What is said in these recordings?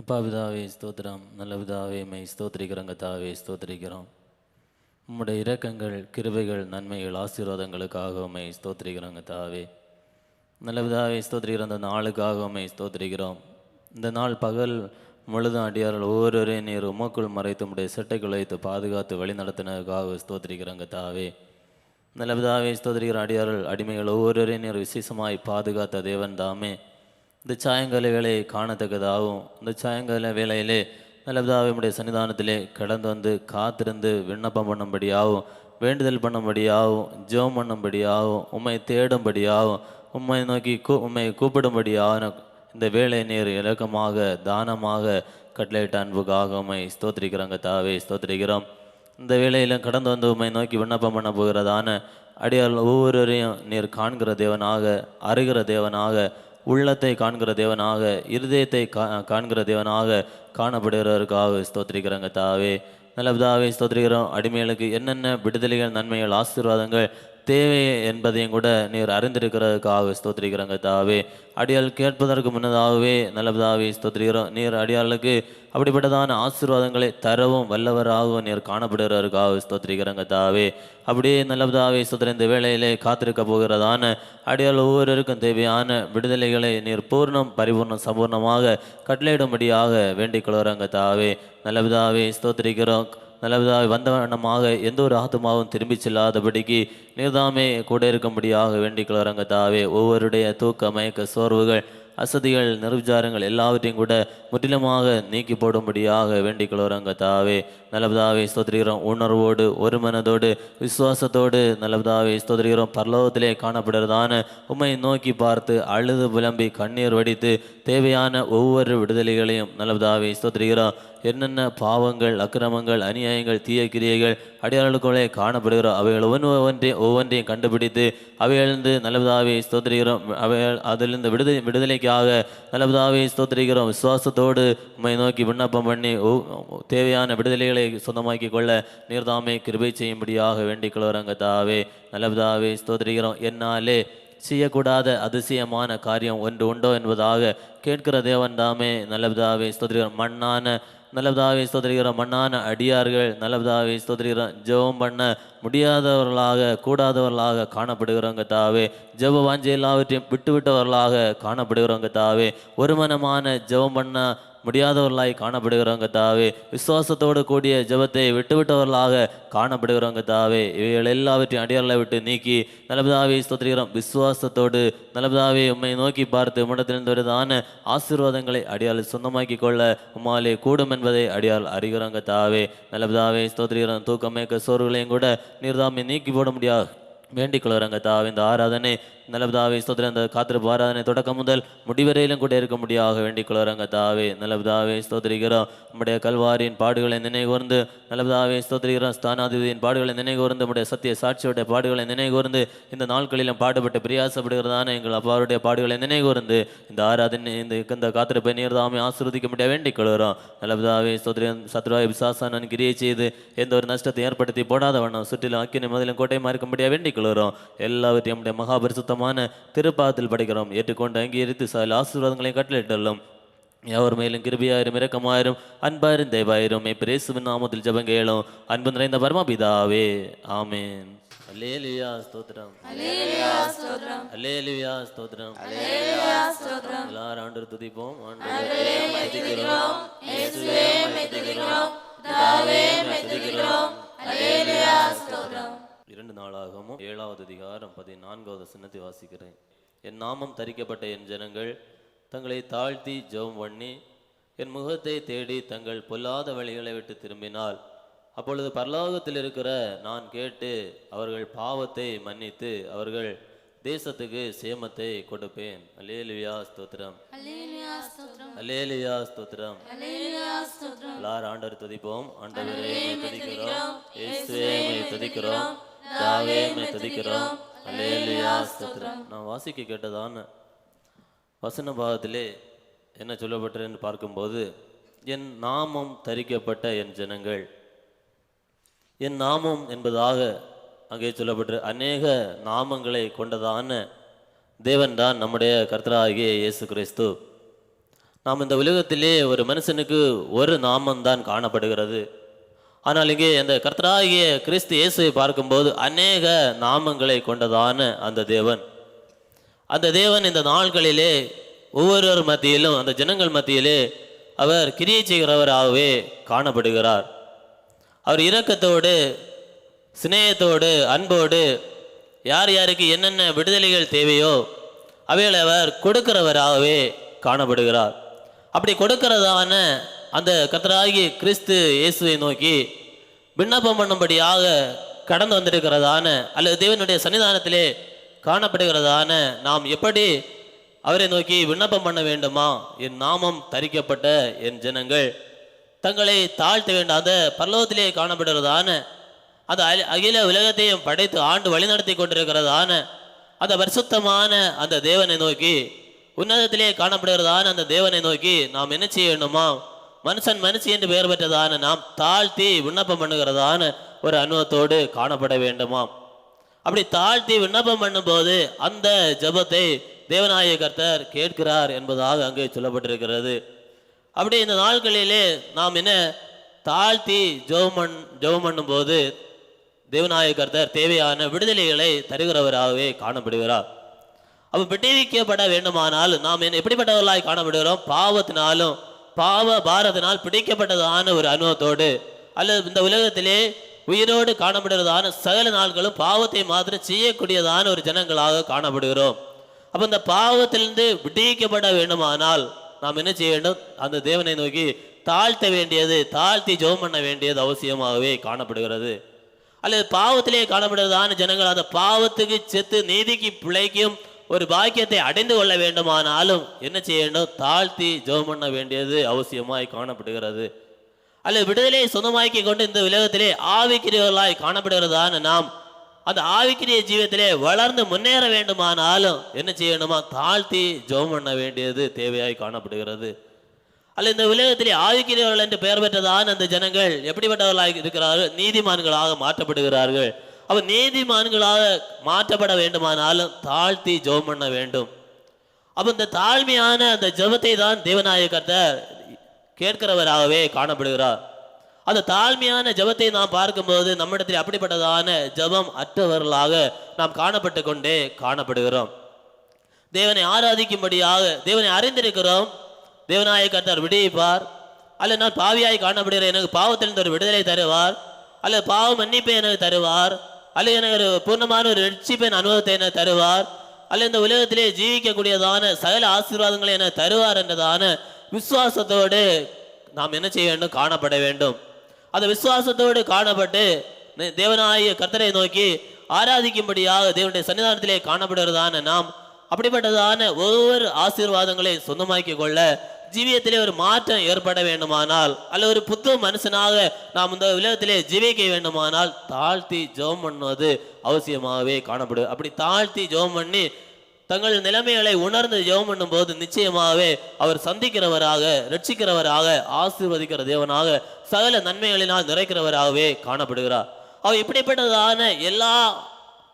அப்பா பிதாவே ஸ்தோத்திரம். நல்ல பிதாவே மை ஸ்தோத்திரிக்கிறோங்க தாவே ஸ்தோத்திரிக்கிறோம். உம்முடைய இரக்கங்கள் கிருபைகள் நன்மைகள் ஆசீர்வாதங்களுக்காக உம்மை ஸ்தோத்திரிக்கிறோங்க தாவே. நல்ல பிதாவே ஸ்தோத்திரிக்கிற அந்த நாளுக்காக உம்மை ஸ்தோத்திரிக்கிறோம். இந்த நாள் பகல் முழுதும் அடியார்கள் ஒவ்வொருவரையும் நீர் உமக்குள் மறைத்து உம்முடைய செட்டைக்குள் வைத்து பாதுகாத்து வழிநடத்தினதுக்காக ஸ்தோத்திரிக்கிறோங்க தாவே. நல்ல பிதாவே ஸ்தோத்திரிக்கிற அடியார்கள் அடிமைகள் ஒவ்வொருவரையும் நீர் விசேஷமாய் பாதுகாத்த தேவன் தாமே. இந்த சாயங்கால வேலையை காணத்தக்கதாகவும் இந்த சாயங்கால வேலையிலே நல்லதாவினுடைய சன்னிதானத்திலே கடந்து வந்து காத்திருந்து விண்ணப்பம் பண்ணும்படியாகவும் வேண்டுதல் பண்ணும்படியாகவும் ஜெபம் பண்ணும்படியாகவும் உண்மை தேடும்படியாகவும் உண்மை நோக்கி கூ உண்மை கூப்பிடும்படியாக இந்த வேலை நீர் இலக்கமாக தானமாக கட்டளையிட்ட அன்புக்காக உண்மை ஸ்தோத்திரிக்கிறாங்க தாவே ஸ்தோத்திரிக்கிறோம். இந்த வேலையில் கடந்து வந்து உண்மை நோக்கி விண்ணப்பம் பண்ண போகிறதான அடியால் ஒவ்வொருவரையும் நீர் காண்கிற தேவனாக அறிகிற தேவனாக உள்ளத்தை காண்கிற தேவனாக இருதயத்தை கா காண்கிற தேவனாக காணப்படுகிறவருக்காக ஸ்தோத்திரிக்கிறோங்க தாவே நல்ல பிதாவே ஸ்தோத்திரிக்கிறோம். அடிமைகளுக்கு என்னென்ன விடுதலைகள் நன்மைகள் ஆசீர்வாதங்கள் தேவை என்பதையும் கூட நீர் அறிந்திருக்கிறதுக்காக ஸ்தோத்திரிக்கிறோங்க தாவே அடியால் கேட்பதற்கு முன்னதாகவே நல்லதாகவே ஸ்தோத்திரிக்கிறோம். நீர் அடியாளுக்கு அப்படிப்பட்டதான ஆசீர்வாதங்களை தரவும் வல்லவராகவும் நீர் காணப்படுகிறதற்காக ஸ்தோத்திரிக்கிறோங்க தாவே அப்படியே நல்லதாகவே ஸ்தோத்திர இந்த வேளையிலே காத்திருக்க போகிறதான அடியால் ஒவ்வொருவருக்கும் தேவையான விடுதலைகளை நீர் பூர்ணம் பரிபூர்ணம் சம்பூர்ணமாக கட்டளையிடும்படியாக வேண்டிக் கொள்கிறாங்க தாவே நல்லதாகவே ஸ்தோத்திரிக்கிறோம். நல்லவிதாக வந்த வண்ணமாக எந்த ஒரு ஆத்துமாவும் திரும்பி செல்லாதபடிக்கு நீர்தாமே கூட இருக்கும்படியாக வேண்டிக் கொள்கிறாங்க தாவே ஒவ்வொருடைய தூக்க மயக்க சோர்வுகள் அசதிகள் நிர்விச்சாரங்கள் எல்லாவற்றையும் கூட முற்றிலுமாக நீக்கி போடும்படியாக வேண்டிக் கொள்கிறாங்க தாவே நல்லபதாவே ஸ்தோத்திரிக்கிறோம். உணர்வோடு ஒரு மனதோடு விசுவாசத்தோடு நல்லபதாவே ஸ்தோத்திரிக்கிறோம். பரலோகத்திலே காணப்படுறதான உம்மை நோக்கி பார்த்து அழுது புலம்பி கண்ணீர் வடித்து தேவையான ஒவ்வொரு விடுதலைகளையும் நல்லபதாவே ஸ்தோத்திரிக்கிறோம். என்னென்ன பாவங்கள் அக்கிரமங்கள் அநியாயங்கள் தீய கிரியைகள் அடையாளங்களே காணப்படுகிறோம் அவைகள் ஒவ்வொன்று ஒவ்வொன்றையும் ஒவ்வொன்றையும் கண்டுபிடித்து அவையிலிருந்து நல்லபதாவை ஸ்தோத்திரிக்கிறோம். அவைகள் அதிலிருந்து விடுதலை விடுதலைக்காக நல்லபதாவை ஸ்தோத்திரிக்கிறோம். விசுவாசத்தோடு உம்மை நோக்கி விண்ணப்பம் பண்ணி தேவையான விடுதலைகளை சொந்தமாக்கி கொள்ள நீர்தாமை கிருபை செய்யும்படியாக வேண்டிக் கொள்கிறாங்க நல்லபதாவை ஸ்தோத்திரிக்கிறோம். என்னாலே செய்யக்கூடாத அதிசயமான காரியம் ஒன்று உண்டோ என்பதாக கேட்கிற தேவன் தாமே நல்லபதாவே ஸ்தோத்திரிக்கிறோம். மண்ணான நல்லபதாவை ஸ்தோத்திரிக்கிற மண்ணான அடியார்கள் நல்லபதாவை ஸ்தோத்திரிக்கிற ஜெபம் பண்ண முடியாதவர்களாக கூடாதவர்களாக காணப்படுகிறவங்க தாவே. ஜெப வாஞ்சை எல்லாவற்றையும் விட்டுவிட்டவர்களாக காணப்படுகிறவங்க தாவே. ஒருமனமான ஜெபம் பண்ண முடியாதவர்களாய் காணப்படுகிறவங்க தாவே. விசுவாசத்தோடு கூடிய ஜெபத்தை விட்டுவிட்டவர்களாக காணப்படுகிறவங்க தாவே. இவைகள் எல்லாவற்றையும் அடியார்களை விட்டு நீக்கி நலபதாவே ஸ்தோத்திரிக்கிறோம். விசுவாசத்தோடு நலபதாவே உண்மை நோக்கி பார்த்து உம்மிடத்திலிருந்து வருதான ஆசீர்வாதங்களை அடியால் சொந்தமாக்கி கொள்ள உம்மாலே கூடும் என்பதை அடியால் அறிகிறவங்க தாவே. நலபதாவே ஸ்தோத்திரிகிறோம் தூக்கமேக்க சோர்வுகளையும் கூட நீர்தாமை நீக்கி போட முடியாது வேண்டிக் கொள்கிறாங்க தாவே. இந்த ஆராதனை நல்லபதாவே ஸ்தோத்திரம். அந்த காத்திருப்பு ஆராதனை தொடக்கம் முதல் முடிவரையிலும் கூட இருக்க முடியாக வேண்டிக் கொள்கிறாங்க தாவே. நல்லபதாவே ஸ்தோத்திரிக்கிறோம். நம்முடைய கல்வாரியின் பாடுகளை நினைவுகூர்ந்து நல்லபதாவே ஸ்தோத்திரிக்கிறோம். ஸ்தானாதிபதியின் பாடுகளை நினைவுகூர்ந்து நம்முடைய சத்திய சாட்சியோடைய பாடுகளை நினைவுகூர்ந்து இந்த நாட்களிலும் பாடுபட்டு பிரியாசப்படுகிறதான எங்கள் அப்பாவுடைய பாடுகளை நினைவுகூர்ந்து இந்த ஆராதனை இந்த இந்த காத்திருப்பை நீர்தாமே ஆசிர்வதிக்க முடிய வேண்டிக் கொள்கிறோம். நல்லபதாவே ஸ்தோத்திரம். சத்ருவாய் விசாசானன் கிரியை செய்து எந்த ஒரு நஷ்டத்தை ஏற்படுத்தி போடாத வண்ணம் சுற்றிலும் அக்கினி முதலிலும் கோட்டையுமா முடிய வேண்டிக் கொள்கிறோம். எல்லாவற்றையும் நம்முடைய மகாபரிசுத்தமான திருப்பாதத்தில் படிக்கிறோம். ஏற்றுக்கொண்டு அங்கீகரித்து சால் ஆசீர்வாதங்களையும் கட்டளையிட்டுள்ளோம். எவர் மேலும் கிருபியாயிரும் இரக்கமாயிரும் அன்பாயிரும் தெய்வாயிரும். பிரேசுவின் நாமத்தில் ஜபங்கேளும் அன்பு நிறைந்த பரமபிதாவே. ஆமென். அல்லேலுயா ஸ்தோத்திரம். அல்லேலுயா ஸ்தோத்திரம். எல்லாரும் ஆண்டவர் துதிப்போம். ஆண்டவர் நாளாகவும் ஏழாவது அதிகாரம் பதினான்காவது வசனத்தை வாசிக்கிறேன். என் நாமம் தரிக்கப்பட்ட என் ஜனங்கள் தங்களை தாழ்த்தி ஜெபம் பண்ணி என் முகத்தை தேடி தங்கள் பொல்லாத வழிகளை விட்டு திரும்பினால் அப்பொழுது பரலோகத்தில் இருக்கிற நான் கேட்டு அவர்கள் பாவத்தை மன்னித்து அவர்கள் தேசத்துக்கு சேமத்தை கொடுப்பேன். அல்லேலுயா ஸ்தோத்திரம். அல்லேலுயா ஸ்தோத்திரம். எல்லாரும் ஆண்டவர் துதிப்போம். ஆண்டவரே துதிக்கிறோம். துதிக்கிறோம். தாவே உம்மை துதிக்கிறோம் அல்லேலுயா ஸ்தோத்திரம். நான் வாசிக்க கேட்டதான வசன பாகத்திலே என்ன சொல்லப்பட்டதுன்னு பார்க்கும்போது என் நாமம் தரிக்கப்பட்ட என் ஜனங்கள். என் நாமம் என்பதாக அங்கே சொல்லப்பட்டு அநேக நாமங்களை கொண்டதான தேவன் தான் நம்முடைய கர்த்தராகிய இயேசு கிறிஸ்து. நாம் இந்த உலகத்திலே ஒரு மனுஷனுக்கு ஒரு நாமம்தான் காணப்படுகிறது. ஆனால் இங்கே அந்த கர்த்தராகிய கிறிஸ்து இயேசுவை பார்க்கும்போது அநேக நாமங்களை கொண்டதான அந்த தேவன். அந்த தேவன் இந்த நாள்களிலே ஒவ்வொருவர் மத்தியிலும் அந்த ஜனங்கள் மத்தியிலே அவர் கிரியை செய்கிறவராகவே காணப்படுகிறார். அவர் இரக்கத்தோடு சிநேகத்தோடு அன்போடு யார் யாருக்கு என்னென்ன விடுதலைகள் தேவையோ அவைகளை அவர் கொடுக்கிறவராகவே காணப்படுகிறார். அப்படி கொடுக்கிறதான அந்த கத்தராகி கிறிஸ்து இயேசுவை நோக்கி விண்ணப்பம் பண்ணும்படியாக கடந்து வந்திருக்கிறதான அல்லது தேவனுடைய சன்னிதானத்திலே காணப்படுகிறதான நாம் எப்படி அவரை நோக்கி விண்ணப்பம் பண்ண வேண்டுமா? என் நாமம் தரிக்கப்பட்ட என் ஜனங்கள். தங்களை தாழ்த்த வேண்டாத அந்த பரலோகத்திலே காணப்படுகிறதான அந்த அகில உலகத்தையும் படைத்து ஆண்டு வழிநடத்தி கொண்டிருக்கிறதான அந்த பரிசுத்தமான அந்த தேவனை நோக்கி உன்னதத்திலே காணப்படுகிறதான அந்த தேவனை நோக்கி நாம் என்ன செய்ய வேண்டுமா? மனுஷன் மனுஷி என்று பெயர் பெற்றதான நாம் தாழ்த்தி விண்ணப்பம் பண்ணுகிறதான ஒரு அனுபவத்தோடு காணப்பட வேண்டுமாம். அப்படி தாழ்த்தி விண்ணப்பம் பண்ணும்போது அந்த ஜெபத்தை தேவநாயக கர்த்தர் கேட்கிறார் என்பதாக அங்கே சொல்லப்பட்டிருக்கிறது. அப்படி இந்த நாட்களிலே நாம் என்ன தாழ்த்தி ஜெபம் பண் ஜெபம் பண்ணும்போது தேவநாயக கர்த்தர் தேவையான விடுதலைகளை தருகிறவராகவே காணப்படுகிறார். அப்போ விடுவிக்கப்பட வேண்டுமானால் நாம் என்ன எப்படிப்பட்டவர்களாய் காணப்படுகிறோம்? பாவத்தினாலும் பாவ பாரதனால் பிடிக்கப்பட்டதான ஒரு அனுபவத்தோடு அல்லது இந்த உலகத்திலே உயிரோடு காணப்படுகிறதான சகல நாள்களும் பாவத்தை மாத்திரம் செய்யக்கூடியதான ஒரு ஜனங்களாக காணப்படுகிறோம். அப்போ இந்த பாவத்திலிருந்து விடுவிக்கப்பட வேண்டுமானால் நாம் என்ன செய்ய வேண்டும்? அந்த தேவனை நோக்கி தாழ்த்த வேண்டியது தாழ்த்தி ஜெபம் பண்ண வேண்டியது அவசியமாகவே காணப்படுகிறது. அல்லது பாவத்திலே காணப்படுகிறதான ஜனங்கள் அந்த பாவத்துக்கு செத்து நீதிக்கு பிழைக்கும் ஒரு பாக்கியத்தை அடைந்து கொள்ள வேண்டுமானாலும் என்ன செய்யணும்? தாழ்த்தி ஜெபம் பண்ண வேண்டியது அவசியமாய் காணப்படுகிறது. அல்லது விடுதலையை சொந்தமாக்கி கொண்டு இந்த உலகத்திலே ஆவிக்கிரியர்களாய் காணப்படுகிறதான நாம் அந்த ஆவிக்கிரிய ஜீவத்திலே வளர்ந்து முன்னேற வேண்டுமானாலும் என்ன செய்யணுமா? தாழ்த்தி ஜெபம் பண்ண வேண்டியது தேவையாய் காணப்படுகிறது. அல்ல இந்த உலகத்திலே ஆவிக்கிரியர்கள் என்று பெயர் பெற்றதான அந்த ஜனங்கள் எப்படிப்பட்டவர்களாக இருக்கிறார்கள்? நீதிமான்களாக மாற்றப்படுகிறார்கள். அவ நீதிமான்களாக மாற்றப்பட வேண்டுமானாலும் தாழ்த்தி ஜெபம் பண்ண வேண்டும் அப்ப இந்த தாழ்மையான அந்த ஜெபத்தை தான் தேவநாயக கர்த்தர் கேட்கிறவராகவே காணப்படுகிறார் அந்த தாழ்மையான ஜெபத்தை நாம் பார்க்கும்போது நம்மிடத்தில் அப்படிப்பட்டதான ஜெபம் அற்றவர்களாக நாம் காணப்பட்டு கொண்டே காணப்படுகிறோம் தேவனை ஆராதிக்கும்படியாக தேவனை அறிந்திருக்கிறோம் தேவனாய கர்த்தர் விடுவிப்பார் அல்ல நான் பாவியாய் காணப்படுகிறேன் எனக்கு பாவத்திலிருந்து ஒரு விடுதலை தருவார் அல்லது பாவ மன்னிப்பை எனக்கு தருவார் அல்ல எனக்கு ஒரு பூர்ணமான ஒரு ரட்சிப்பின் அனுபவத்தை என்ன தருவார். அல்ல இந்த உலகத்திலே ஜீவிக்கக்கூடியதான சகல ஆசீர்வாதங்களை என்ன தருவார் என்றதான விசுவாசத்தோடு நாம் என்ன செய்ய வேண்டும்? காணப்பட வேண்டும். அந்த விசுவாசத்தோடு காணப்பட்டு தேவனாய கர்த்தரை நோக்கி ஆராதிக்கும்படியாக தேவனுடைய சன்னிதானத்திலே காணப்படுவதான நாம் அப்படிப்பட்டதான ஒவ்வொரு ஆசீர்வாதங்களை சொந்தமாக்கி கொள்ள ஜீவியத்திலே ஒரு மாற்றம் ஏற்பட வேண்டுமானால் அல்ல ஒரு புத்து மனுஷனாக நாம் இந்த உலகத்திலே ஜீவிக்க வேண்டுமானால் தாழ்த்தி ஜெபம் பண்ணுவது அவசியமாகவே காணப்படும். அப்படி தாழ்த்தி ஜெபம் பண்ணி தங்கள் நிலைமைகளை உணர்ந்து ஜெபம் பண்ணும்போது நிச்சயமாகவே அவர் சந்திக்கிறவராக ரட்சிக்கிறவராக ஆசீர்வதிக்கிற தேவனாக சகல நன்மைகளினால் நிறைக்கிறவராகவே காணப்படுகிறார். அவர் இப்படிப்பட்டதான எல்லா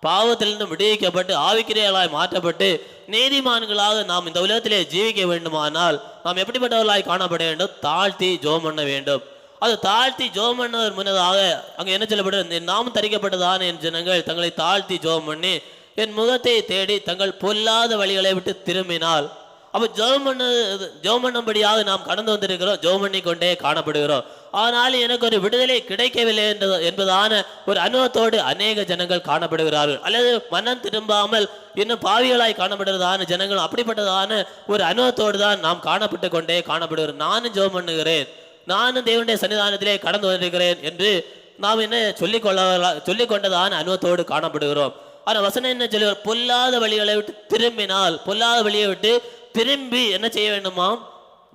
பாவத்திலிருந்து விடுவிக்கப்பட்டு ஆவிக்கிரியர்களாய் மாற்றப்பட்டு நீதிமான்களாக நாம் இந்த உலகத்திலே ஜீவிக்க வேண்டுமானால் நாம் எப்படிப்பட்டவர்களாய் காணப்பட வேண்டும்? தாழ்த்தி ஜோம் பண்ண வேண்டும். அது தாழ்த்தி ஜோம் பண்ணவர் முன்னதாக அங்கே என்ன சொல்லப்படுது நாம் தரிக்கப்பட்டதான என் ஜனங்கள் தங்களை தாழ்த்தி ஜோம் பண்ணி என் முகத்தை தேடி தங்கள் பொல்லாத வழிகளை விட்டு திரும்பினால். அப்போ ஜோம் பண்ண ஜோம் பண்ணும்படியாக நாம் கடந்து வந்திருக்கிறோம். ஜோம் பண்ணி கொண்டே காணப்படுகிறோம். ஆனால் எனக்கு ஒரு விடுதலை கிடைக்கவில்லை என்ற என்பதான ஒரு அனுபவத்தோடு அநேக ஜனங்கள் காணப்படுகிறார்கள். அல்லது மனம் திரும்பாமல் இன்னும் பாவிகளாய் காணப்படுகிறதான ஜனங்கள் அப்படிப்பட்டதான ஒரு அனுபவத்தோடு தான் நாம் காணப்பட்டு கொண்டே காணப்படுகிறோம். நானும் ஜோம் பண்ணுகிறேன். நானும் தேவனுடைய சன்னிதானத்திலே கடந்து வந்திருக்கிறேன் என்று நாம் என்ன சொல்லிக்கொள்ள சொல்லிக்கொண்டதான அனுபவத்தோடு காணப்படுகிறோம். ஆனால் வசனம் என்ன சொல்லுவார் பொல்லாத வழிகளை விட்டு திரும்பினால் பொல்லாத வழியை விட்டு திரும்பி என்ன செய்ய வேண்டுமாம்?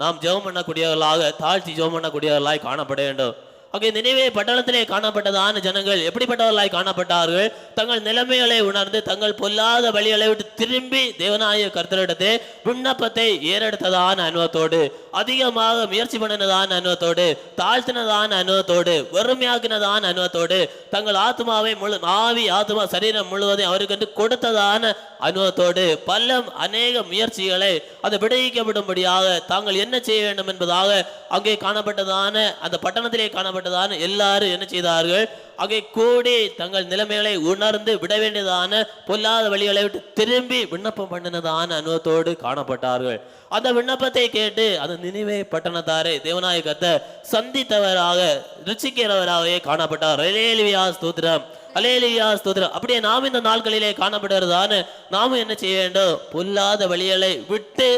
நாம் ஜெபம் பண்ணக்கூடியவர்களாக தாழ்த்தி ஜெபம் பண்ணக்கூடியவர்களாய் காணப்பட வேண்டும். ஓகே நினைவே பட்டணத்திலே காணப்பட்டதான ஜனங்கள் எப்படிப்பட்டவர்களாய் காணப்பட்டார்கள்? தங்கள் நிலைமைகளை உணர்ந்து தங்கள் பொல்லாத வழிகளை விட்டு திரும்பி தேவனாய கர்த்தரிடத்தே விண்ணப்பத்தை ஏறெடுத்ததான அனுபவத்தோடு அதிகமாக முயற்சி பண்ணினதான அனுபவத்தோடு தாழ்த்தினதான அனுபவத்தோடு வறுமையாக்கினதான அனுபவத்தோடு தங்கள் ஆத்மாவை முழு ஆவி ஆத்மா சரீரம் முழுவதும் அவருக்கு கொடுத்ததான அனுபவத்தோடு பல அநேக முயற்சிகளை அதை விடுவிக்கப்படும்படியாக தாங்கள் என்ன செய்ய வேண்டும் என்பதாக அங்கே காணப்பட்டதான அந்த பட்டணத்திலே காணப்பட்ட காணப்பட்டதான எல்லாரும் என்ன செய்தார்கள்? அங்கே கூடி தங்கள் நிலைமைகளை உணர்ந்து விட வேண்டியதான பொல்லாத வழிகளை விட்டு திரும்பி விண்ணப்பம் பண்ணினதான அனுபவத்தோடு காணப்பட்டார்கள். அந்த விண்ணப்பத்தை கேட்டு அந்த நினைவே பட்டணத்தாரை தேவநாயகத்தை சந்தித்தவராக ருச்சிக்கிறவராகவே காணப்பட்டார். ரலேலியா ஸ்தோத்திரம். அலேலியா ஸ்தோத்திரம். அப்படியே நாம் இந்த நாட்களிலே காணப்படுறதான நாமும் என்ன செய்ய வேண்டும்? பொல்லாத வழிகளை விட்டு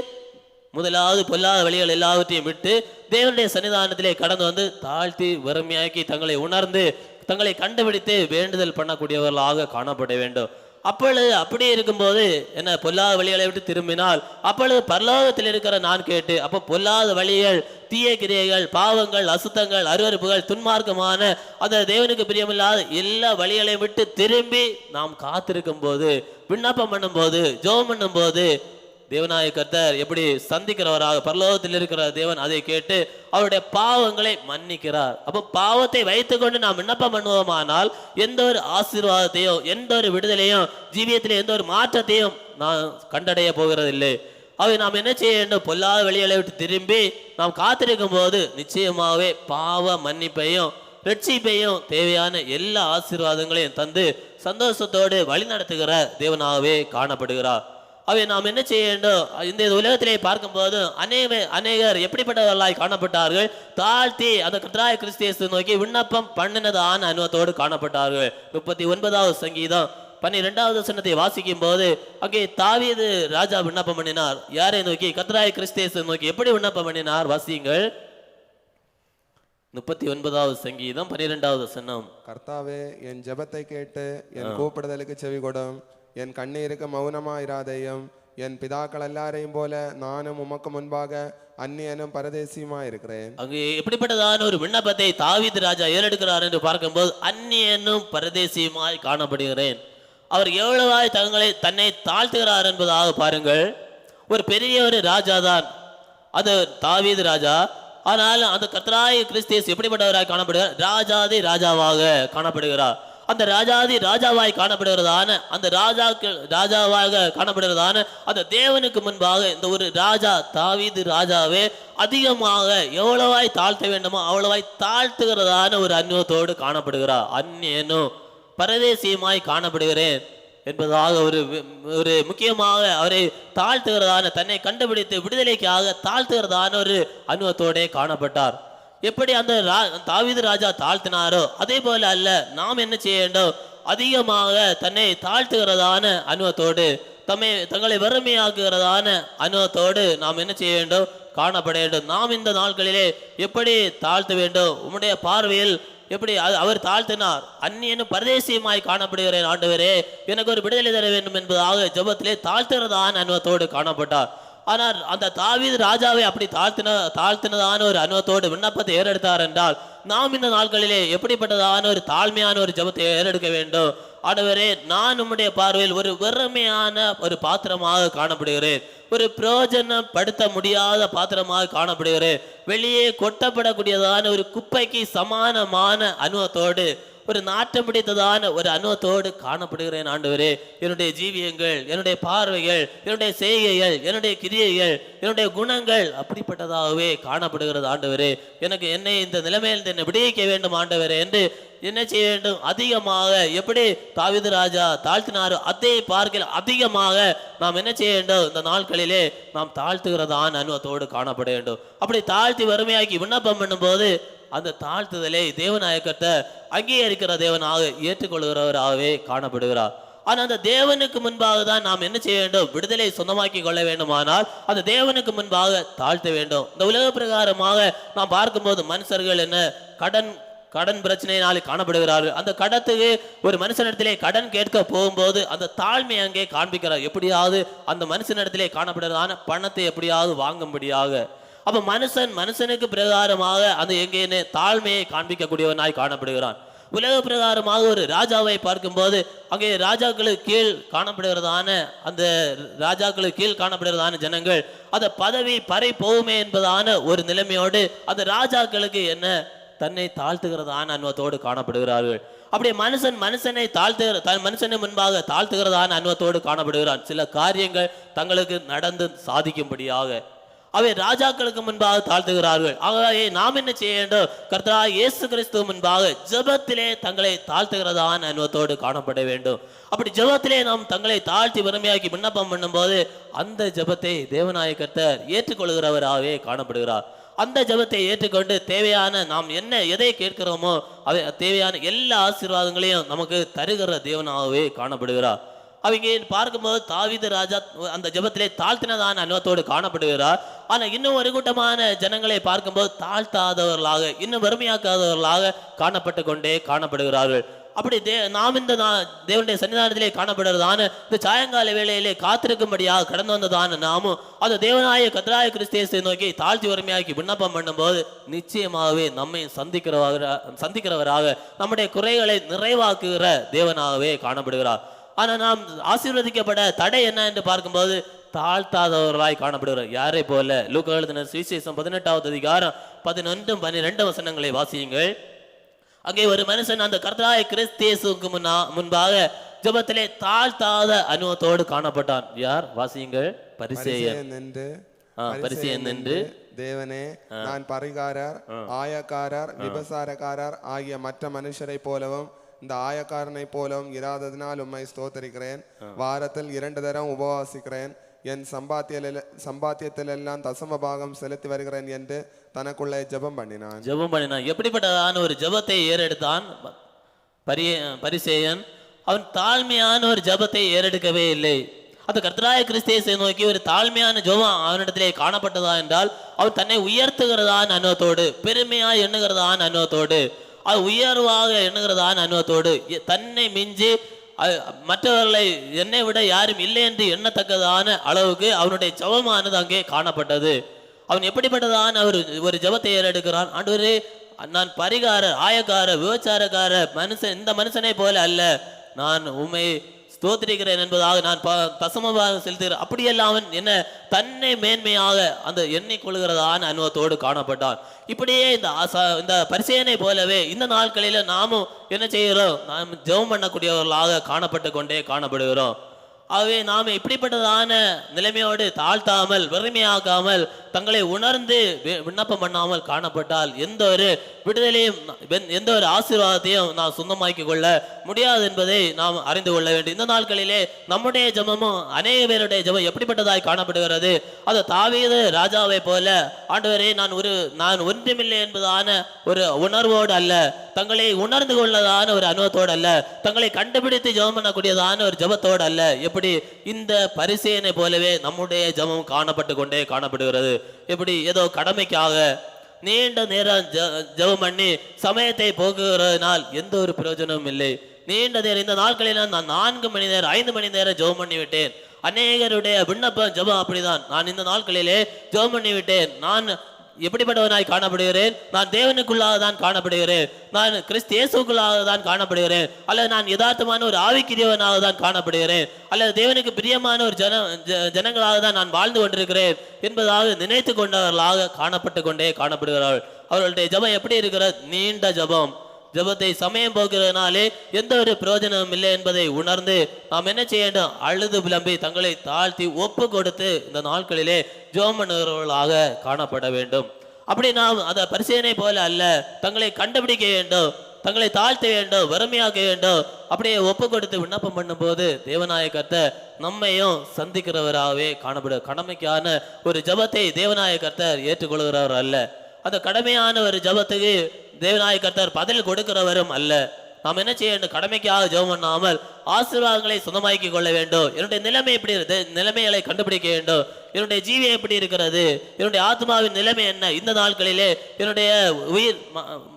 முதலாவது பொல்லாத வழிகள் எல்லாவற்றையும் விட்டு தேவனுடைய சன்னிதானத்திலே கடந்து வந்து தாழ்த்தி வறுமையாக்கி தங்களை உணர்ந்து தங்களை கண்டுபிடித்து வேண்டுதல் பண்ணக்கூடியவர்களாக காணப்பட வேண்டும். அப்பொழுது அப்படியே இருக்கும்போது என்ன பொல்லாத வழிகளை விட்டு திரும்பினால் அப்பொழுது பரலோகத்தில் இருக்கிற நான் கேட்டு அப்போ பொல்லாத வழிகள் தீய கிரியைகள் பாவங்கள் அசுத்தங்கள் அருவருப்புகள் துன்மார்க்கமான அந்த தேவனுக்கு பிரியமில்லாத எல்லா வழிகளையும் விட்டு திரும்பி நாம் காத்திருக்கும் போது விண்ணப்பம் பண்ணும்போது ஜோம் பண்ணும்போது தேவநாய கர்த்தர் எப்படி சந்திக்கிறவராக பரலோகத்தில் இருக்கிற தேவன் அதை கேட்டு அவருடைய பாவங்களை மன்னிக்கிறார். அப்போ பாவத்தை வைத்துக்கொண்டு நாம் விண்ணப்பம் பண்ணுவோமானால் எந்த ஒரு ஆசீர்வாதத்தையோ எந்த ஒரு விடுதலையும் ஜீவியத்தில் எந்த ஒரு மாற்றத்தையும் நான் கண்டடைய போகிறதில்லை. அவை நாம் என்ன செய்ய வேண்டும்? பொல்லாத வெளிகளை விட்டு திரும்பி நாம் காத்திருக்கும் போது நிச்சயமாகவே பாவ மன்னிப்பையும் ரட்சிப்பையும் தேவையான எல்லா ஆசீர்வாதங்களையும் தந்து சந்தோஷத்தோடு வழிநடத்துகிற தேவனாகவே காணப்படுகிறார். அவை நாம் என்ன செய்ய வேண்டும் இந்த உலகத்திலே பார்க்கும்போது அநேக அநேகர் எப்படிப்பட்டவர்களாய் காணப்பட்டார்கள்? தாழ்த்தி அந்த கத்ராய கிறிஸ்தியஸ் நோக்கி விண்ணப்பம் பண்ணினதான அனுபவத்தோடு காணப்பட்டார்கள். முப்பத்தி ஒன்பதாவது சங்கீதம் பன்னிரெண்டாவது வசனத்தை வாசிக்கும் போது அங்கே தாவீது ராஜா விண்ணப்பம் பண்ணினார். யாரை நோக்கி? கத்ராய கிறிஸ்தியஸ் நோக்கி எப்படி விண்ணப்பம் பண்ணினார்? வாசியுங்கள். முப்பத்தி ஒன்பதாவது சங்கீதம் பன்னிரெண்டாவது வசனம். கர்த்தாவே என் ஜெபத்தை கேட்டு என் கூப்பிடுதலுக்கு செவி கொடும் என் கண்ணீருக்கு மௌனமாயிராதையும். என் பிதாக்கள் எல்லாரையும் போல நானும் உமக்கு முன்பாக அந்நியனும் பரதேசியுமா இருக்கிறேன் அங்கு எப்படிப்பட்டதான ஒரு விண்ணப்பத்தை தாவீது ராஜா ஏறெடுக்கிறார் என்று பார்க்கும்போது அந்நியனும் பரதேசியுமாய் காணப்படுகிறேன். அவர் எவ்வளவாய் தங்களை தன்னை தாழ்த்துகிறார் என்பதாக பாருங்கள். ஒரு பெரிய ஒரு ராஜா தான் அது தாவீது ராஜா. ஆனால் அந்த கத்ராய் கிறிஸ்தியஸ் எப்படிப்பட்டவராய் காணப்படுகிறார்? ராஜாதி ராஜாவாக காணப்படுகிறார். அந்த ராஜாதி ராஜாவாய் காணப்படுகிறதான அந்த ராஜாக்கள் ராஜாவாக காணப்படுகிறதான அந்த தேவனுக்கு முன்பாக இந்த ஒரு ராஜா தாவீது ராஜாவே அதிகமாக எவ்வளவாய் தாழ்த்த வேண்டுமோ அவ்வளவாய் தாழ்த்துகிறதான ஒரு அந்நியத்தோடு காணப்படுகிறார். அந்நியனும் பரதேசியமாய் காணப்படுகிறேன் என்பதாக ஒரு ஒரு முக்கியமாக அவரை தாழ்த்துகிறதான தன்னை கண்டுபிடித்து விடுதலைக்காக தாழ்த்துகிறதான ஒரு அனுபவத்தோடே காணப்பட்டார். எப்படி அந்த ரா- தாவீது ராஜா தாழ்த்தினாரோ அதே போல அல்ல நாம் என்ன செய்ய வேண்டும்? அதிகமாக தன்னை தாழ்த்துகிறதான அனுபவத்தோடு தம்மை தங்களை வறுமையாக்குகிறதான அனுபவத்தோடு நாம் என்ன செய்ய வேண்டும்? காணப்பட வேண்டும். நாம் இந்த நாட்களிலே எப்படி தாழ்த்த வேண்டும்? உம்முடைய பார்வையில் எப்படி அது- அவர் தாழ்த்தினார்? அந்நியனும் பரதேசியமாய் காணப்படுகிறேன் ஆண்டவரே. எனக்கு ஒரு விடுதலை தர வேண்டும் என்பதாக ஜபத்திலே தாழ்த்துகிறதான அனுபவத்தோடு காணப்பட்டார். ஆனால் அந்த தாவீது ராஜாவை அப்படி தாழ்த்தின தாழ்த்தினதான ஒரு அனுபவத்தோடு விண்ணப்பத்தை ஏறெடுத்தார் என்றால் நாம் இந்த நாட்களிலே எப்படிப்பட்டதான ஒரு தாழ்மையான ஒரு ஜெபத்தை ஏறெடுக்க வேண்டும்? ஆண்டவரே நான் உம்முடைய பார்வையில் ஒரு வெறுமையான ஒரு பாத்திரமாக காணப்படுகிறேன். ஒரு பிரயோஜனப்படுத்த முடியாத பாத்திரமாக காணப்படுகிறேன். வெளியே கொட்டப்படக்கூடியதான ஒரு குப்பைக்கு சமானமான அனுபவத்தோடு ஒரு நாட்டம் பிடித்ததான ஒரு அனுபவத்தோடு காணப்படுகிறேன் ஆண்டவரே. என்னுடைய ஜீவியங்கள் என்னுடைய பார்வைகள் என்னுடைய செய்கைகள் என்னுடைய கிரியைகள் என்னுடைய குணங்கள் அப்படிப்பட்டதாகவே காணப்படுகிறது ஆண்டவரே. எனக்கு என்னை இந்த நிலைமையில் என்னை விடுவிக்க வேண்டும் ஆண்டவரே என்று என்ன செய்ய வேண்டும்? அதிகமாக எப்படி தாவிது ராஜா தாழ்த்தினாரோ அதே பார்க்கல அதிகமாக நாம் என்ன செய்ய வேண்டும்? இந்த நாட்களிலே நாம் தாழ்த்துகிறதான அனுபவத்தோடு காணப்பட வேண்டும். அப்படி தாழ்த்தி வறுமையாக்கி விண்ணப்பம் பண்ணும்போது அந்த தாழ்த்துதலை தேவநாயகத்தை அங்கீகரிக்கிற தேவனாக ஏற்றுக்கொள்கிறவராகவே காணப்படுகிறார். ஆனால் அந்த தேவனுக்கு முன்பாக தான் நாம் என்ன செய்ய வேண்டும்? விடுதலை சொந்தமாக்கி கொள்ள வேண்டுமானால் அந்த தேவனுக்கு முன்பாக தாழ்த்த வேண்டும். இந்த உலக பிரகாரமாக நாம் பார்க்கும்போது மனுஷர்கள் என்ன? கடன் கடன் பிரச்சனையினாலே காணப்படுகிறார்கள். அந்த கடத்துக்கு ஒரு மனுஷனிடத்திலே கடன் கேட்க போகும்போது அந்த தாழ்மை அங்கே காண்பிக்கிறார். எப்படியாவது அந்த மனுஷனிடத்திலே காணப்படுறதான பணத்தை எப்படியாவது வாங்கும்படியாக. அப்ப மனுஷன் மனுஷனுக்கு பிரகாரமாக அந்த எங்கேன்னு தாழ்மையை காண்பிக்கக்கூடியவனாய் காணப்படுகிறான். உலக பிரகாரமாக ஒரு ராஜாவை பார்க்கும்போது அங்கே ராஜாக்களுக்கு கீழ் காணப்படுகிறதான அந்த ராஜாக்களுக்கு கீழ் காணப்படுகிறதான ஜனங்கள் அந்த பதவி பறை போகுமே என்பதான ஒரு நிலைமையோடு அந்த ராஜாக்களுக்கு என்ன? தன்னை தாழ்த்துகிறதான அன்பத்தோடு காணப்படுகிறார்கள். அப்படி மனுஷன் மனுஷனை தாழ்த்துகிற தன் மனுஷனை முன்பாக தாழ்த்துகிறதான அன்பத்தோடு காணப்படுகிறான். சில காரியங்கள் தங்களுக்கு நடந்து சாதிக்கும்படியாக. அவை ராஜாக்களுக்கு முன்பாக தாழ்த்துகிறார்கள். ஆகவே நாம் என்ன செய்ய வேண்டும்? கர்த்தரா இயேசு கிறிஸ்துவ முன்பாக ஜபத்திலே தங்களை தாழ்த்துகிறதான அனுபவத்தோடு காணப்பட வேண்டும். அப்படி ஜெபத்திலே நாம் தங்களை தாழ்த்தி வறுமையாக்கி விண்ணப்பம் பண்ணும்போது அந்த ஜெபத்தை தேவநாய கர்த்தர் ஏற்றுக்கொள்கிறவராகவே காணப்படுகிறார். அந்த ஜெபத்தை ஏற்றுக்கொண்டு தேவையான நாம் என்ன எதை கேட்கிறோமோ அவை தேவையான எல்லா ஆசீர்வாதங்களையும் நமக்கு தருகிற தேவனாகவே காணப்படுகிறார். அவங்க பார்க்கும்போது தாவித ராஜா அந்த ஜெபத்திலே தாழ்த்தினதான அனுபவத்தோடு காணப்படுகிறார். ஆனா இன்னும் ஒரு கூட்டமான ஜனங்களை பார்க்கும்போது தாழ்த்தாதவர்களாக இன்னும் வறுமையாக்காதவர்களாக காணப்பட்டு கொண்டே காணப்படுகிறார்கள். அப்படி தே நாம் இந்த நா- தேவனுடைய சன்னிதானத்திலே காணப்படுறதான இந்த சாயங்கால வேளையிலே காத்திருக்கும்படியாக கடந்து வந்ததான நாமும் அந்த தேவனாய கத்ராய கிறிஸ்தியத்தை நோக்கி தாழ்த்தி வறுமையாக்கி விண்ணப்பம் பண்ணும்போது நிச்சயமாகவே நம்மை சந்திக்கிறவர சந்திக்கிறவராக நம்முடைய குறைகளை நிறைவாக்குகிற தேவனாகவே காணப்படுகிறார். ஆனா நாம் ஆசீர்வதிக்கப்பட தடை என்ன என்று பார்க்கும்போது தாழ்த்தாதவர்களாய் காணப்படுகிறார் யாரை போல? லூக்கா எழுதின சுவிசேஷம் பதினெட்டாவது அதிகாரம் பதினொன்றும் பன்னிரெண்டு வசனங்களை வாசியுங்கள். அங்கே ஒரு மனுஷன் அந்த கர்த்தராய கிறிஸ்தேசுக்கு முன்னா முன்பாக ஜெபத்திலே தாழ்த்தாத அனுபவத்தோடு காணப்பட்டான். யார்? வாசியுங்கள். பரிசேயன். நின்று பரிசேயன் நின்று தேவனே நான் பரிகாரர் ஆயக்காரர் விபசாரக்காரர் ஆகிய மற்ற மனுஷரை போலவும் இந்த ஆயக்காரனை போலவும் இராததினால் உம்மை ஸ்தோத்தரிக்கிறேன். வாரத்தில் இரண்டு தரம் உபவாசிக்கிறேன். என் சம்பாத்திய சம்பாத்தியத்திலெல்லாம் தசம பாகம் செலுத்தி வருகிறேன் என்று தனக்குள்ளே ஜெபம் பண்ணினான். ஜெபம் பண்ணினான். எப்படிப்பட்டதான ஒரு ஜெபத்தை ஏறெடுத்தான்? பரிய பரிசேயன் அவன் தாழ்மையான ஒரு ஜெபத்தை ஏறெடுக்கவே இல்லை. அந்த கர்த்தராய கிறிஸ்தேசை நோக்கி ஒரு தாழ்மையான ஜெபம் அவனிடத்திலே காணப்பட்டதா என்றால் அவன் தன்னை உயர்த்துகிறதான அனுபவத்தோடு பெருமையா எண்ணுகிறதான அனுபவத்தோடு அது உயர்வாக எண்ணுகிறதான அனுபவத்தோடு தன்னை மிஞ்சி மற்றவர்களை என்னை விட யாரும் இல்லை என்று எண்ணத்தக்கதான அளவுக்கு அவனுடைய ஜபமானது அங்கே காணப்பட்டது. அவன் எப்படிப்பட்டதான அவர் ஒரு ஜெபத்தை ஏறெடுக்கிறான்? ஆண்டு நான் பரிகாரர் ஆயக்காரர் விபச்சாரக்காரர் மனுஷன் இந்த மனுஷனை போல அல்ல. நான் உண்மை ஸ்தோத்திரிக்கிறேன் என்பதாக நான் ப- செலுத்துகிறேன் அப்படியெல்லாம் அவன் என்ன தன்னை மேன்மையாக அந்த எண்ணிக்கொள்கிறதான அனுபவத்தோடு காணப்பட்டான். இப்படியே இந்த ஆசா இந்த பரிசேனை போலவே இந்த நாட்களில் நாமும் என்ன செய்கிறோம்? நாம் ஜெபம் பண்ணக்கூடியவர்களாக காணப்பட்டு கொண்டே காணப்படுகிறோம். ஆகவே நாம் இப்படிப்பட்டதான நிலைமையோடு தாழ்த்தாமல் வெறுமையாக்காமல் தங்களை உணர்ந்து வி- விண்ணப்பம் பண்ணாமல் காணப்பட்டால் எந்த ஒரு விடுதலையும் எந்த ஒரு ஆசீர்வாதத்தையும் நாம் சொந்தமாக்கி கொள்ள முடியாது என்பதை நாம் அறிந்து கொள்ள வேண்டும். இந்த நாட்களிலே நம்முடைய ஜெபமும் அநேக பேருடைய ஜெபம் எப்படிப்பட்டதாய் காணப்படுகிறது? அது தாவீது ராஜாவை போல. ஆண்டவரே நான் ஒரு நான் ஒன்றுமில்லை என்பதான ஒரு உணர்வோடு அல்ல. தங்களை உணர்ந்து கொள்ளதான ஒரு அனுபவத்தோடு அல்ல. தங்களை கண்டுபிடித்து ஜெபம் பண்ணக்கூடியதான ஒரு ஜெபத்தோடு அல்ல. எப்படி? இந்த பரிசேனை போலவே நம்முடைய ஜபம் காணப்பட்டு கொண்டே காணப்படுகிறது. எப்படி ஏதோ கடமைக்காக நீண்ட நேரம் ஜெ- ஜெபம் பண்ணி சமயத்தை போக்குகிறதுனால் எந்த ஒரு பிரயோஜனமும் இல்லை. நீண்ட நேரம் இந்த நாட்களில் நான் நான்கு மணி நேரம் ஐந்து மணி நேரம் ஜெபம் பண்ணி விட்டேன் அநேகருடைய விண்ணப்பம் ஜெபம் அப்படிதான். நான் இந்த நாட்களிலே ஜெபம் பண்ணி விட்டேன் நான் எப்படிப்பட்டவனாய் காணப்படுகிறேன்? நான் தேவனுக்குள்ளாக தான் காணப்படுகிறேன். நான் கிறிஸ்து இயேசுக்குள்ளாக தான் காணப்படுகிறேன். அல்லது நான் யதார்த்தமான ஒரு ஆவிக்கிரியவனாக தான் காணப்படுகிறேன். அல்லது தேவனுக்கு பிரியமான ஒரு ஜன ஜ- ஜனங்களாக தான் நான் வாழ்ந்து கொண்டிருக்கிறேன் என்பதாக நினைத்து கொண்டவர்களாக காணப்பட்டு கொண்டே காணப்படுகிறார்கள். அவர்களுடைய ஜெபம் எப்படி இருக்கிறது? நீண்ட ஜெபம். ஜெபத்தை சமயம் போகிறதுனாலே எந்த ஒரு பிரயோஜனமும் இல்லை என்பதை உணர்ந்து நாம் என்ன செய்ய வேண்டும் அழுது புலம்பி தங்களை தாழ்த்தி ஒப்பு கொடுத்து இந்த நாட்களிலே ஜெபம் காணப்பட வேண்டும். அப்படி நாம் அதை பரிசீலனை போல அல்ல தங்களை கண்டுபிடிக்க வேண்டும் தங்களை தாழ்த்த வேண்டும் வறுமையாக்க வேண்டும். அப்படியே ஒப்பு கொடுத்து விண்ணப்பம் பண்ணும்போது தேவநாயகத்தை நம்மையும் சந்திக்கிறவராகவே காணப்படும் கடமைக்கான ஒரு ஜெபத்தை தேவநாயகத்தை ஏற்றுக்கொள்கிறவர் அல்ல. அந்த கடமையான ஒரு ஜெபத்துக்கு தேவநாய கர்த்தர் பதில் கொடுக்கிறவரும் அல்ல. நாம் என்ன செய்ய வேண்டும்? கடமைக்காக ஜெபம் பண்ணாமல் ஆசீர்வாதங்களை சொந்தமாக்கி கொள்ள வேண்டும். என்னுடைய நிலைமை எப்படி இருக்கு. நிலைமைகளை கண்டுபிடிக்க வேண்டும். என்னுடைய ஜீவியம் எப்படி இருக்கிறது? என்னுடைய ஆத்மாவின் நிலைமை என்ன? இந்த நாட்களிலே என்னுடைய உயிர்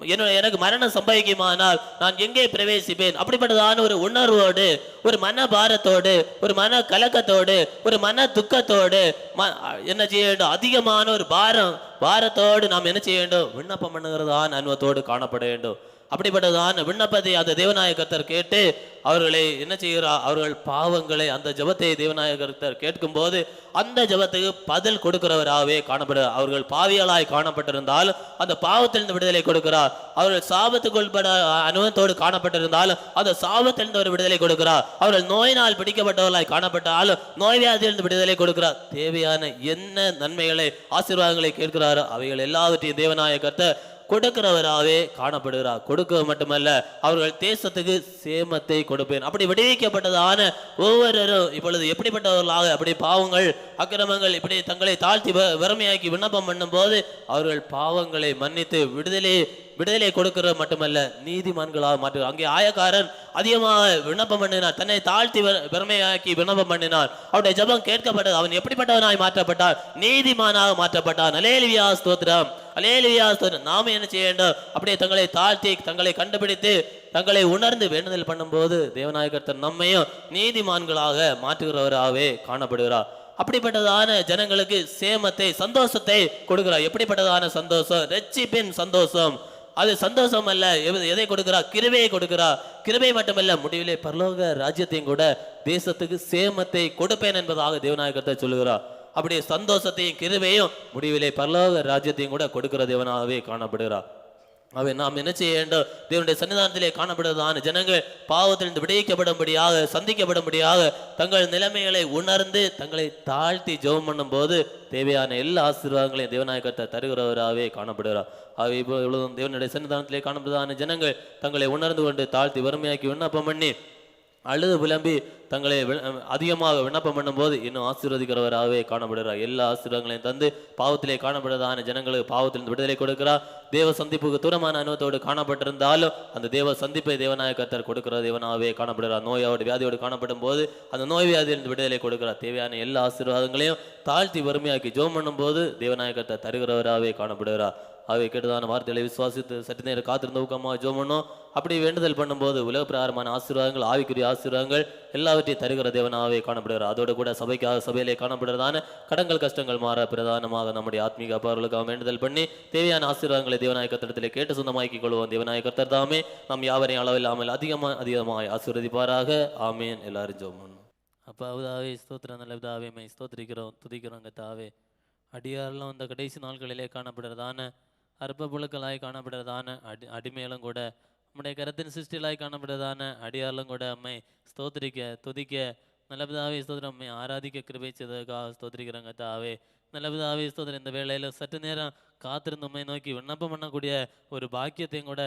என்னுடைய எனக்கு மரணம் சம்பவிக்குமானால் நான் எங்கே பிரவேசிப்பேன்? அப்படிப்பட்டதான ஒரு உணர்வோடு ஒரு மன பாரத்தோடு ஒரு மன கலக்கத்தோடு ஒரு மன துக்கத்தோடு ம- என்ன செய்ய வேண்டும்? அதிகமான ஒரு பாரம் பாரத்தோடு நாம் என்ன செய்ய வேண்டும்? விண்ணப்பம் பண்ணுகிறதான் அனுபவத்தோடு காணப்பட வேண்டும். அப்படிப்பட்டதான விண்ணப்பத்தை அந்த தேவநாயகத்தர் கேட்டு அவர்களை என்ன செய்கிறார் அவர்கள் பாவங்களை அந்த ஜெபத்தை தேவநாயகத்தர் கேட்கும் கேட்கும்போது அந்த ஜெபத்துக்கு பதில் கொடுக்கிறவராகவே காணப்படுகிறார் அவர்கள் பாவியலாய் காணப்பட்டிருந்தாலும் அந்த பாவத்திலிருந்து விடுதலை கொடுக்கிறார். அவர்கள் சாபத்துக்குள்பட அனுபவத்தோடு காணப்பட்டிருந்தாலும் அந்த சாபத்திலிருந்து ஒரு விடுதலை கொடுக்கிறார். அவர்கள் நோயினால் பிடிக்கப்பட்டவர்களாய் காணப்பட்டாலும் நோய் வியாதியிலிருந்து விடுதலை கொடுக்கிறார். தேவையான என்ன நன்மைகளை ஆசீர்வாதங்களை கேட்கிறாரோ அவைகள் எல்லாவற்றையும் தேவநாயகத்தை கொடுக்கிறவராகவே காணப்படுகிறார். கொடுக்க மட்டுமல்ல அவர்கள் தேசத்துக்கு சேமத்தை கொடுப்பேன். அப்படி விடுவிக்கப்பட்டதான ஒவ்வொருவரும் இப்பொழுது எப்படிப்பட்டவர்களாக அப்படி பாவங்கள் அக்கிரமங்கள் இப்படி தங்களை தாழ்த்தி வ- வறுமையாக்கி விண்ணப்பம் பண்ணும்போது அவர்கள் பாவங்களை மன்னித்து விடுதலை விடுதலை கொடுக்கிறது மட்டுமல்ல நீதிமான்களாக மாற்று அங்கே ஆயக்காரன் அதிகமாக விண்ணப்பம் பண்ணினார் தன்னை தாழ்த்தி பெருமையாக்கி விண்ணப்பம் பண்ணினார் அவருடைய ஜெபம் கேட்கப்பட்டது. அவன் எப்படிப்பட்டவனாய் மாற்றப்பட்டான்? நீதிமானாக மாற்றப்பட்டான். அலேலியா ஸ்தோத்திரம். அலேலியா நாம என்ன செய்ய வேண்டும்? அப்படியே தங்களை தாழ்த்தி தங்களை கண்டுபிடித்து தங்களை உணர்ந்து வேண்டுதல் பண்ணும்போது தேவநாயகர்த்தர் நம்மையும் நீதிமான்களாக மாற்றுகிறவராகவே காணப்படுகிறார். அப்படிப்பட்டதான ஜனங்களுக்கு சேமத்தை சந்தோஷத்தை கொடுக்கிறார். எப்படிப்பட்டதான சந்தோஷம்? ரட்சிப்பின் சந்தோஷம். அது சந்தோஷம் அல்ல எதை கொடுக்கிறா கிருபையை கொடுக்கிறா கிருபை மட்டுமல்ல முடிவிலே பரலோக ராஜ்யத்தையும் கூட தேசத்துக்கு சேமத்தை கொடுப்பேன் என்பதாக தேவநாயகத்தை சொல்லுகிறார். அப்படி சந்தோஷத்தையும் கிருபையும் முடிவிலே பரலோக ராஜ்யத்தையும் கூட கொடுக்கிற தேவனாகவே காணப்படுகிறார். அவை நாம் என்ன செய்ய வேண்டும்? தேவனுடைய சன்னிதானத்திலே காணப்படுவதான ஜனங்கள் பாவத்திலிருந்து விடுவிக்கப்படும்படியாக சந்திக்கப்படும்படியாக தங்கள் நிலைமைகளை உணர்ந்து தங்களை தாழ்த்தி ஜெபம் பண்ணும்போது தேவையான எல்லா ஆசீர்வாதங்களையும் தேவநாயகத்தை தருகிறவராகவே காணப்படுகிறார். அவை இப்பொழுதும் தேவனுடைய சன்னிதானத்திலே காணப்படுவதான ஜனங்கள் தங்களை உணர்ந்து கொண்டு தாழ்த்தி வறுமையாக்கி விண்ணப்பம் பண்ணி அழுது புலம்பி தங்களை வி- அதிகமாக விண்ணப்பம் பண்ணும்போது இன்னும் ஆசீர்வதிக்கிறவராகவே காணப்படுகிறார். எல்லா ஆசீர்வாதங்களையும் தந்து பாவத்திலே காணப்படுவதான ஜனங்களுக்கு பாவத்திலிருந்து விடுதலை கொடுக்கிறார். தேவ சந்திப்புக்கு தூரமான அனுபவத்தோடு காணப்பட்டிருந்தாலும் அந்த தேவ சந்திப்பை தேவநாயக கர்த்தர் கொடுக்கிற தேவனாகவே காணப்படுகிறார். நோயோடு வியாதியோடு காணப்படும் போது அந்த நோய் வியாதியிலிருந்து விடுதலை கொடுக்கிறார். தேவையான எல்லா ஆசீர்வாதங்களையும் தாழ்த்தி வறுமையாக்கி ஜோம் பண்ணும்போது தேவநாயக கர்த்தர் தருகிறவராகவே காணப்படுகிறார். அவை கேட்டதான வார்த்தைகளை விசுவாசித்து சற்று நேரம் காத்திருந்த ஊக்கமாக ஜோம் பண்ணோம் அப்படி வேண்டுதல் பண்ணும்போது உலக பிரகாரமான ஆசீர்வாதங்கள் ஆவிக்குரிய ஆசீர்வாதங்கள் எல்லாவற்றையும் தருகிற தேவனாகவே காணப்படுகிறார். அதோடு கூட சபைக்காக சபையிலே காணப்படுறதான கடங்கள் கஷ்டங்கள் மாற பிரதானமாக நம்முடைய ஆத்மீக அப்பார்களுக்காக வேண்டுதல் பண்ணி தேவையான ஆசீர்வாதங்களை தேவநாயக கத்திரத்திலே கேட்டு சொந்தமாக்கிக் கொள்வோம். தேவநாயக கர்த்தர் தாமே நம் யாவரையும் அளவில்லாமல் அதிகமாக அதிகமாக ஆசீர்வதிப்பாராக. ஆமேன். எல்லாரும் ஜோமன் பண்ணும் அப்பாவதாவே ஸ்தோத்திரம். நல்ல விதாவே மை ஸ்தோத்திரிக்கிறோம். துதிக்கிறோங்க தாவே. அடியாரெல்லாம் அந்த கடைசி நாட்களிலே காணப்படுறதான அற்ப புழுக்களாய் காணப்படுறதான அடி அடிமையிலும் கூட நம்முடைய கரத்தின் சிருஷ்டிலாய் காணப்படுறதான அடியாரிலும் கூட அம்மை ஸ்தோத்திரிக்க துதிக்க நல்லபிதாவே ஸ்தோத்திரம் அம்மை ஆராதிக்க கிருபை செய்ததுக்காக ஸ்தோத்திரிக்கிறோங்க தாவே நல்லபிதாவே ஸ்தோத்திரம் இந்த வேளையில் சற்று நேரம் காத்திருந்து உண்மை நோக்கி விண்ணப்பம் பண்ணக்கூடிய ஒரு பாக்கியத்தையும் கூட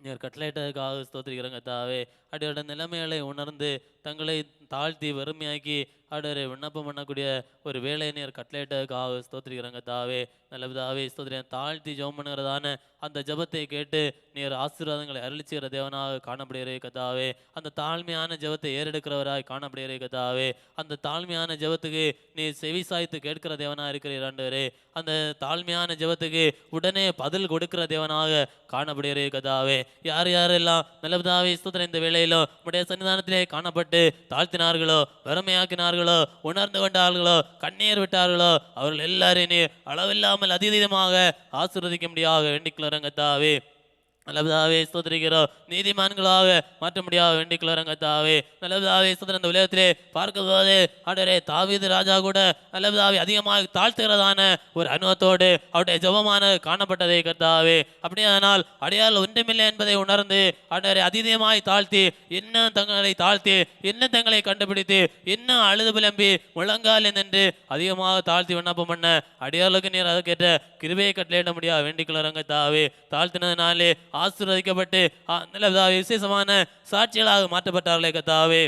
நீர் கட்டளையிட்டதுக்காக ஸ்தோத்திரிக்கிறோங்க தாவே அடியோட நிலைமைகளை உணர்ந்து தங்களை தாழ்த்தி வறுமையாக்கி ஆடவரை விண்ணப்பம் பண்ணக்கூடிய ஒரு வேலையை நீர் கட்டளையிட்டதுக்காக ஸ்தோத்திரிக்கிறோங்க தாவே. நல்ல தாவே ஸ்தோத்திரியன் தாழ்த்தி ஜெபம் பண்ணுகிறதான அந்த ஜெபத்தை கேட்டு நீர் ஆசீர்வாதங்களை அருளிச்சுகிற தேவனாக காணப்படுகிறே கதாவே அந்த தாழ்மையான ஜெபத்தை ஏறெடுக்கிறவராக காணப்படுகிறே கதாவே அந்த தாழ்மையான ஜெபத்துக்கு நீ செவி சாய்த்து கேட்கிற தேவனாக இருக்கிறீர் ஆண்டவரே. அந்த தாழ்மையான ஜெபத்துக்கு உடனே பதில் கொடுக்கிற தேவனாக காணப்படுகிறே கதாவே யார் யாரெல்லாம் நல்லபதாவே ஸ்தோத்திரம் இந்த வேலையிலும் உடைய சன்னிதானத்திலே காணப்பட்டு தாழ்த்தினார்களோ வறுமையாக்கினார்கள் உணர்ந்து கொண்டார்களோ? கண்ணீர் விட்டார்களோ? அவர்கள் எல்லாரையும் நீ அளவில்லாமல் அதிதீதமாக ஆசீர்வதிக்க முடியாக தாவே நல்லதாவே ஸ்தோத்திரிக்கிறோம் நீதிமான்களாக மாற்ற முடியாத வேண்டிக்கலரங்கத்தாவே நல்லதாவே ஸ்தோத்திரம் இந்த உலகத்திலே பார்க்கும்போது ஆண்டவரே தாவீது ராஜா கூட நல்லதாவே அதிகமாக தாழ்த்துகிறதான ஒரு அனுபவத்தோடு அவருடைய ஜபமான காணப்பட்டதை கத்தாவே அப்படியானால் அடையாள ஒன்றுமில்லை என்பதை உணர்ந்து ஆண்டவரை அதீதமாய் தாழ்த்தி இன்னும் தங்களை தாழ்த்தி இன்னும் தங்களை கண்டுபிடித்து இன்னும் அழுது புலம்பி முழங்கால் நின்று அதிகமாக தாழ்த்தி விண்ணப்பம் பண்ண அடையாளுக்கு நீர் அதற்கேற்ற கிருபையை கட்டளையிட முடியாது வேண்டிக்கொள்ளுறங்க தாவே தாழ்த்தினதுனாலே ஆசீர்வதிக்கப்பட்டு நல்ல விசேஷமான சாட்சிகளாக மாற்றப்பட்டார்களே கத்தாவே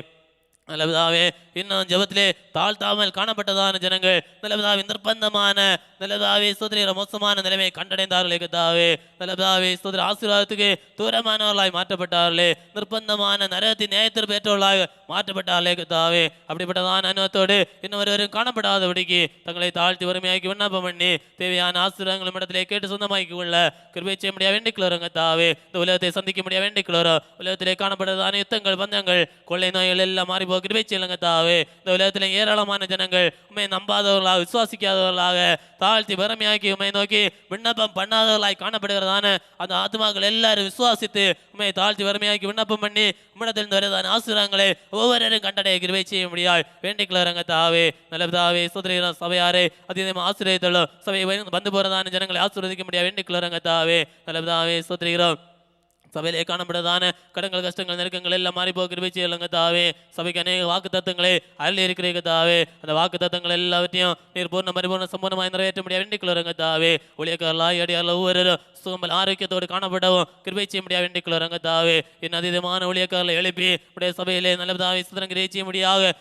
நல்லபிதாவே இன்னும் ஜபத்திலே தாழ்த்தாமல் காணப்பட்டதான ஜனங்கள் நல்லபிதாவே நிர்பந்தமான நல்லபிதாவே பிதாவே மோசமான நிலைமையை கண்டடைந்தார்களே கத்தாவே நல்லபிதாவே பிதாவே ஆசீர்வாதத்துக்கு தூரமானவர்களாய் மாற்றப்பட்டார்களே. நிர்பந்தமான நரகத்தின் நியாயத்திற்கு பெற்றவர்களாக மாற்றப்பட்டார்களே கத்தாவே அப்படிப்பட்டதான அனுபவத்தோடு இன்னும் ஒருவரும் காணப்படாதபடிக்கு தங்களை தாழ்த்தி வறுமையாக்கி விண்ணப்பம் பண்ணி தேவையான ஆசீர்வாதங்களும் இடத்திலே கேட்டு சொந்தமாக்கி கொள்ள கிருபை செய்ய முடியாது வேண்டிக்கலோரும் கத்தாவே இந்த உலகத்தை சந்திக்க முடியாது வேண்டிக்கலோரோ உலகத்திலே காணப்பட்டதான யுத்தங்கள் பந்தங்கள் கொள்ளை நோய்கள் எல்லாம் மாறி போக கிருபை செல்லுங்க தாவே இந்த உலகத்தில் ஏராளமான ஜனங்கள் உண்மை நம்பாதவர்களாக விசுவாசிக்காதவர்களாக தாழ்த்தி வறுமையாக்கி உண்மை நோக்கி விண்ணப்பம் பண்ணாதவர்களாய் காணப்படுகிறதான அந்த ஆத்மாக்கள் எல்லாரும் விசுவாசித்து உண்மை தாழ்த்தி வறுமையாக்கி விண்ணப்பம் பண்ணி உம்மிடத்திலிருந்து வருவதான ஆசிரங்களை ஒவ்வொருவரும் கண்டடைய கிருபை செய்ய முடியாது வேண்டிக்கலரங்க தாவே நல்ல தாவே சுதந்திர சபையாரே அதிகமாக ஆசிரியத்தலோ சபையை வந்து போகிறதான ஜனங்களை ஆசீர்வதிக்க முடியாது வேண்டிக்கலரங்க தாவே நல்ல தாவே சுதந்திரம் சபையிலே காணப்படுறதான கடன்கள் கஷ்டங்கள் நெருக்கங்கள் எல்லாம் மாறி போக கிருபை செய்யலங்க தாவே. சபைக்கு அநேக வாக்கு தத்தங்களை அள்ளி இருக்கிறீங்க தாவே. அந்த வாக்கு தத்தங்கள் எல்லாவற்றையும் நீர் பூர்ண பரிபூர்ண சம்பூர்ணமாய் நிறைவேற்ற முடியாது வேண்டிக்கலரங்க தாவே. ஊழியக்காரலாய் அடியாரில் ஒவ்வொருவரும் சுகமல் ஆரோக்கியத்தோடு காணப்படவும் கிருபை செய்ய முடியாது வேண்டிக்கலரங்க தாவே. என் அதீதமான ஊழியக்காரர்களை எழுப்பி உடைய சபையிலே நல்லதாவே சுதந்திரம் கிரியை செய்ய முடியாக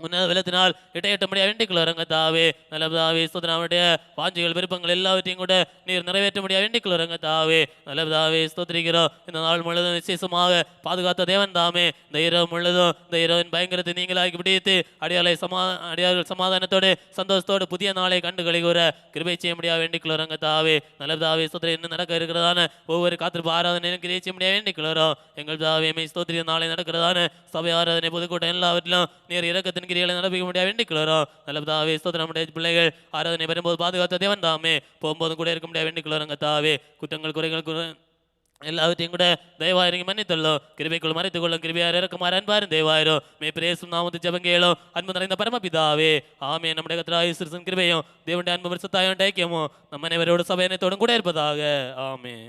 உன்னத வெள்ளத்தினால் இடையட்ட முடியாது வேண்டிக்கொள்ள ரங்க தாவே நல்லதாவே ஸ்தோத்திராவுடைய வாஞ்சிகள் விருப்பங்கள் எல்லாவற்றையும் கூட நீர் நிறைவேற்ற முடியாது வேண்டிக்கொள்ள ரங்க தாவே ஸ்தோத்திரிக்கிறோம். இந்த நாள் முழுவதும் விசேஷமாக பாதுகாத்த தேவன் தாமே. இந்த இரவு முழுதும் இந்த இரவின் பயங்கரத்தை நீங்களாகி பிடித்து அடியாலை சமா அடியார்கள் சமாதானத்தோடு சந்தோஷத்தோடு புதிய நாளை கண்டு கழிகூற கிருபை செய்ய முடியாது வேண்டிக்கொள்ள ரங்க தாவே நல்லதாவே ஸ்தோத்திரம் இன்னும் நடக்க இருக்கிறதான ஒவ்வொரு காத்திருப்பு ஆராதனையும் கிரியை செய்ய முடியாது வேண்டிக்கொள்கிறோம் எங்கள் தாவே மெய் ஸ்தோத்திரிய நாளை நடக்கிறதான சபை ஆராதனை பொதுக்கூட்டம் எல்லாவற்றிலும் நீர் இறக்கத்தின் கிரிகளை நடப்பிக்க முடியாது வேண்டிக்கொள்கிறோம் நல்ல தாவே ஸ்தோத்திரம் நம்முடைய பிள்ளைகள் ஆராதனை வரும்போது பாதுகாத்த தேவன் தாமே போகும்போதும் கூட இருக்க முடியாது வேண்டிக்கொள்கிறோங்க தாவே குற்றங்கள் குறைகள் குறை எல்லாவற்றையும் கூட ദയവായിരങ്ങി മന്നിത്തുള്ളൂ കൃപയ്ക്കുള്ള മറിത്തുകൊള്ളും കൃപയാർ ഇറക്കുമാർ അൻപാരും ദയവായിരോ മേ പ്രേസും നാമത്തെ ജപങ്കേളോ അൻപ് നിറയുന്ന പരമപിതാവേ ആമേ നമ്മുടെ കത്രായ കൃപയോ ദേവന്റെ അൻപ് പരിസത്തായ ഉണ്ടാക്കിയമോ നമ്മനവരോട് സഭയനത്തോടും കൂടെ ഇരുപ്പതാകെ ആമേ